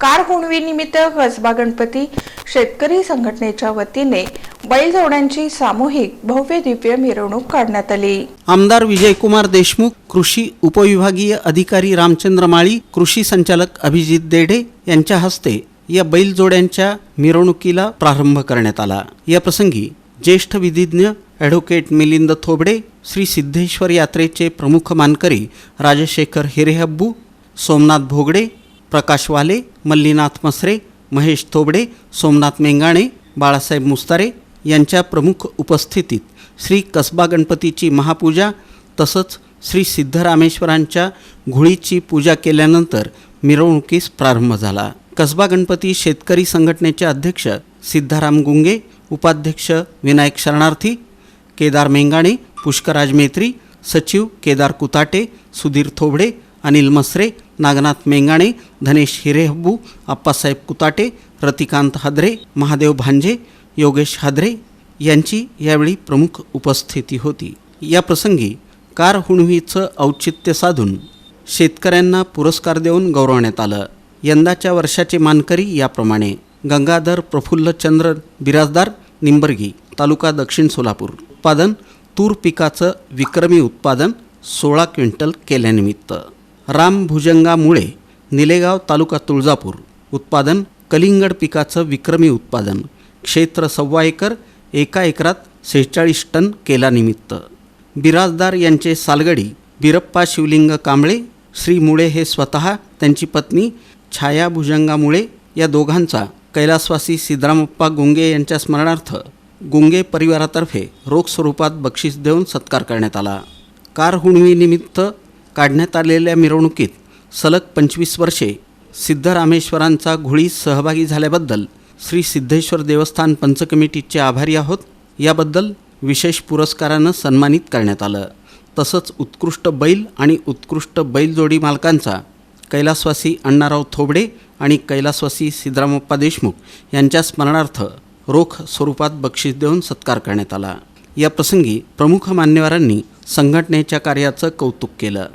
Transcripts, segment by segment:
Car हुणवी निमित्त कसबा गणपती शेतकरी संघटनेच्या वतीने बैलजोड्यांची सामूहिक भव्य दिव्य मिरवणूक काढण्यात आली. आमदार विजयकुमार देशमुख कृषी उपविभागीय अधिकारी रामचंद्र माळी कृषी संचालक अभिजित देढे यांच्या हस्ते या बैलजोड्यांच्या मिरवणुकीला प्रारंभ करण्यात आला. या प्रसंगी ज्येष्ठ विधिज्ञ ॲडव्होकेट मिलिंद थोबडे श्री सिद्धेश्वर यात्रेचे प्रमुख मानकरी राजशेखर हिरेहब्बू सोमनाथ भोगडे प्रकाश वाले मल्लीनाथ मसरे महेश थोबडे सोमनाथ मेंगाणे बाळासाहेब मुस्तारे यांच्या प्रमुख उपस्थितीत श्री कसबा गणपतीची महापूजा तसंच श्री सिद्धरामेश्वरांच्या घोळीची पूजा केल्यानंतर मिरवणुकीस प्रारंभ झाला. कसबा गणपती शेतकरी संघटनेचे अध्यक्ष सिद्धाराम गुंगे उपाध्यक्ष विनायक शरणार्थी केदार मेंगाणे पुष्कराज मेत्री सचिव केदार कुताटे सुधीर थोबडे अनिल मसरे नागनाथ मेंगाणे धनेश हिरेहब्बू आप्पासाहेब कुताटे रतिकांत हादरे महादेव भांजे योगेश हादरे यांची यावेळी प्रमुख उपस्थिती होती. या प्रसंगी कार हुणवीचं औचित्य साधून शेतकऱ्यांना पुरस्कार देऊन गौरवण्यात आलं. यंदाच्या वर्षाचे मानकरी याप्रमाणे गंगाधर प्रफुल्लचंद्र बिराजदार निंबर्गी तालुका दक्षिण सोलापूर. उत्पादन तूर पिकाचं विक्रमी उत्पादन सोळा क्विंटल केल्यानिमित्त. राम भुजंगामुळे निलेगाव तालुका तुळजापूर. उत्पादन कलिंगड पिकाचं विक्रमी उत्पादन. क्षेत्र सव्वा एकर एका एकरात सेहेचाळीस टन केलानिमित्त. बिराजदार यांचे सालगडी बिरप्पा शिवलिंग कांबळे श्री मुळे हे स्वतः त्यांची पत्नी छाया भुजंगामुळे या दोघांचा कैलासवासी सिद्धरामप्पा गुंगे यांच्या स्मरणार्थ गुंगे परिवारातर्फे रोख स्वरूपात बक्षीस देऊन सत्कार करण्यात आला. कार हुणवीनिमित्त काढण्यात आलेल्या मिरवणुकीत सलग पंचवीस वर्षे सिद्धरामेश्वरांचा घोळी सहभागी झाल्याबद्दल श्री सिद्धेश्वर देवस्थान पंचकमिटीचे आभारी आहोत. याबद्दल विशेष पुरस्कारानं सन्मानित करण्यात आलं. तसंच उत्कृष्ट बैल आणि उत्कृष्ट बैलजोडी मालकांचा कैलासवासी अण्णाराव थोबडे आणि कैलासवासी सिद्धरामप्पा देशमुख यांच्या स्मरणार्थ रोख स्वरूपात बक्षीस देऊन सत्कार करण्यात आला. या प्रसंगी प्रमुख मान्यवरांनी संघटनेच्या कार्याचं कौतुक केलं.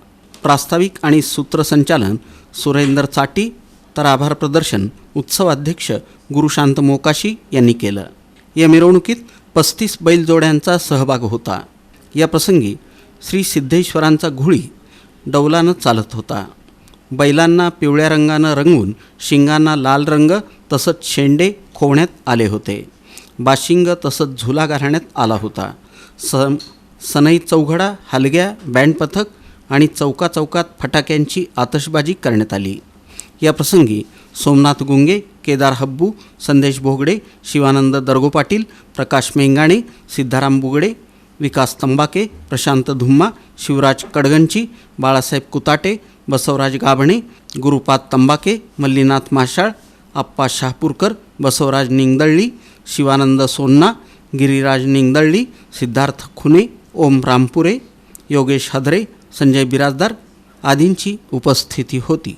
प्रास्ताविक आणि सूत्रसंचालन सुरेंदर चाटी तर आभार प्रदर्शन उत्सवाध्यक्ष गुरुशांत मोकाशी यांनी केलं. या मिरवणुकीत पस्तीस बैलजोड्यांचा सहभाग होता. या प्रसंगी श्री सिद्धेश्वरांचा घोळी डौलानं चालत होता. बैलांना पिवळ्या रंगानं रंगवून शिंगांना लाल रंग तसंच शेंडे खोवण्यात आले होते. बाशिंग तसंच झुला घालण्यात आला होता. स सनई चौघडा हलग्या बँड पथक आणि चौकाचौकात फटाक्यांची आतषबाजी करण्यात आली. या प्रसंगी सोमनाथ गुंगे केदार हब्बू संदेश भोगडे शिवानंद दर्गो पाटील प्रकाश मेंगाणे सिद्धाराम बुगडे विकास तंबाके प्रशांत धुम्मा शिवराज कडगंची बाळासाहेब कुताटे बसवराज गाभणे गुरुपाद तंबाके मल्लीनाथ माशाळ आप्पा शहापूरकर बसवराज निंगदळली शिवानंद सोन्ना गिरिराज निंगदळली सिद्धार्थ खुने ओम रामपुरे योगेश हदरे संजय बिराजदार आदींची उपस्थिती होती.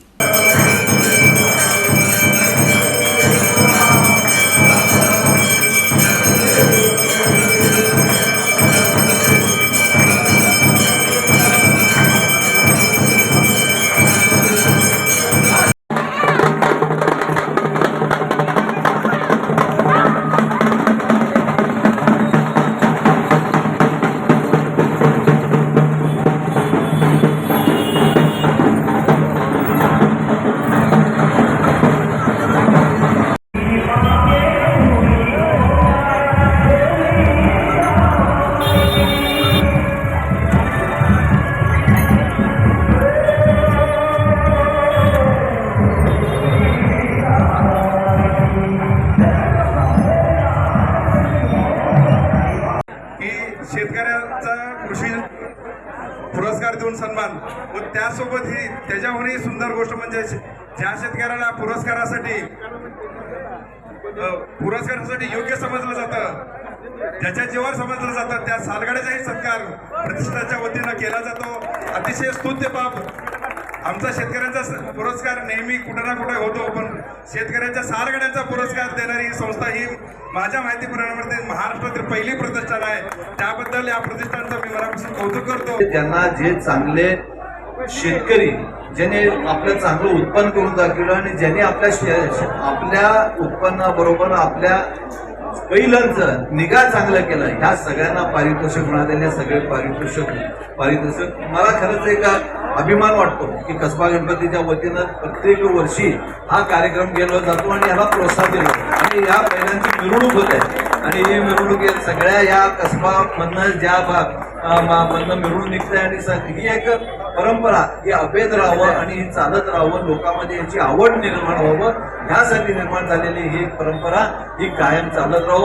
शेतकऱ्याचा कृषी पुरस्कार देऊन सन्मान व त्यासोबत ही त्याच्याहूनही सुंदर गोष्ट म्हणजे ज्या शेतकऱ्याला पुरस्कारासाठी पुरस्कारासाठी योग्य समजलं जातं ज्याच्या जीवावर समजलं जातं त्या सालगाड्याचाही सत्कार प्रतिष्ठाच्या वतीनं केला जातो. अतिशय स्तुत्य बाब आमचा शेतकऱ्यांचा पुरस्कार नेहमी कुठं ना कुठं होतो पण शेतकऱ्यांच्या सारगड्यांचा पुरस्कार देणारी ही संस्था ही माझ्या माहितीप्रमाणे महाराष्ट्रातील पहिली प्रतिष्ठान आहे. त्याबद्दल या प्रतिष्ठानचं मी मनापासून कौतुक करतो. त्यांना जे चांगले शेतकरी ज्याने आपलं चांगलं उत्पन्न करून दाखवलं आणि ज्याने आपल्या शे- आपल्या उत्पन्नाबरोबर आपल्या बैलांचं निगा चांगलं केलं ह्या सगळ्यांना पारितोषिक मिळालेले सगळे पारितोषिक पारितोषिक. मला खरंच एका अभिमान वाटतो की कसबा गणपतीच्या वतीनं प्रत्येक वर्षी हा कार्यक्रम केला जातो आणि याला प्रोत्साहन दिलं आणि या बैलांची मिरवणूक होत आहे. आणि ही मिरवणूक सगळ्या या कसबा मधनं ज्या मधनं मिरवणूक निघते आणि ही एक परंपरा ही अभेद राहावं आणि ही चालत राहावं लोकांमध्ये याची आवड निर्माण व्हावं ह्यासाठी निर्माण झालेली ही परंपरा ही कायम चालत राहावं.